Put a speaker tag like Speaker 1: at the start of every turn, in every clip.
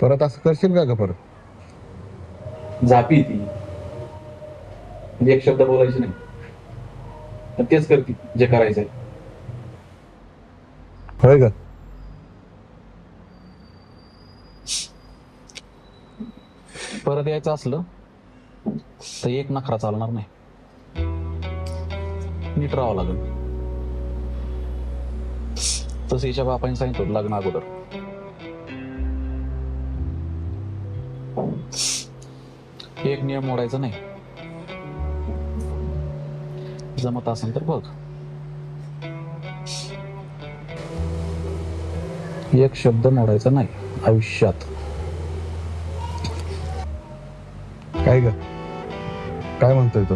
Speaker 1: परत असं करशील का ग परत?
Speaker 2: झापी ती. म्हणजे एक शब्द बोलायचे नाही. तेच करते जे करायचंय.
Speaker 1: होय ग.
Speaker 2: परत यायचं असलं तर एक नखरा चालणार नाही. नीट राहावं लागेल. तसं हिच्या बापाने सांगितलं होतं लग्न अगोदर. एक नियम मोडायचा नाही. जमत असेल तर बघ. एक शब्द मोडायचा नाही आयुष्यात.
Speaker 1: काय ग? काय म्हणतोय तो?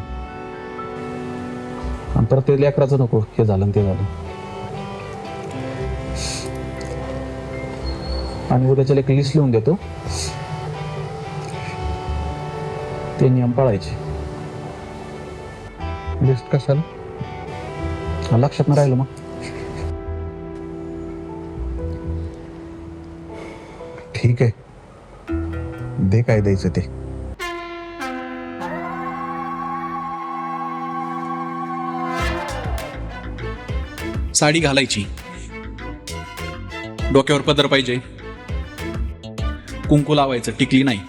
Speaker 2: परत ते लेकराचं नको हे झालं ते झालं. आणि उद्याच्या एक लिस्ट लिहून देतो. ते नियम पाळायचे.
Speaker 1: लिस्ट कशाला?
Speaker 2: लक्षात नाही राहिलं मग.
Speaker 1: ठीक आहे. दे काय द्यायचं ते.
Speaker 3: साडी घालायची. डोक्यावर पदर पाहिजे. कुंकू लावायचं टिकली नाही.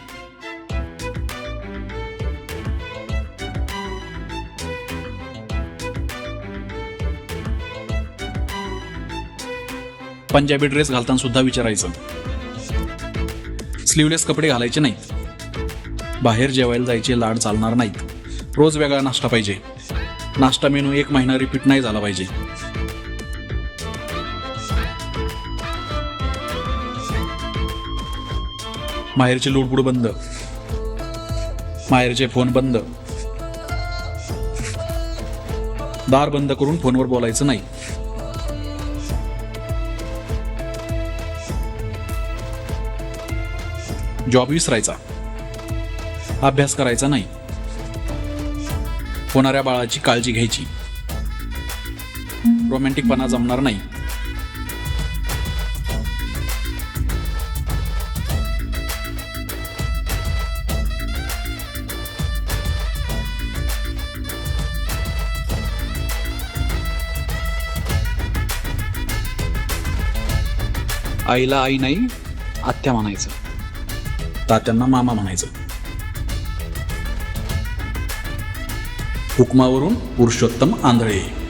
Speaker 3: पंजाबी ड्रेस घालताना सुद्धा विचारायचं. स्लीवलेस कपडे घालायचे नाहीत. बाहेर जेवायला जायचे लाड चालणार नाहीत. रोज वेगळा नाश्ता पाहिजे. नाश्ता मेनू एक महिना रिपीट नाही झाला पाहिजे. माहेरची लुडबुड बंद. माहेरचे फोन बंद. दार बंद करून फोनवर बोलायचं नाही. जॉब विसरायचा. अभ्यास करायचा नाही. होणाऱ्या बाळाची काळजी घ्यायची. रोमॅन्टिकपणा जमणार नाही. आईला आई नाही आत्या म्हणायचं. तात्यांना मामा म्हणायचं. हुकमावरून पुरुषोत्तम आंधळे.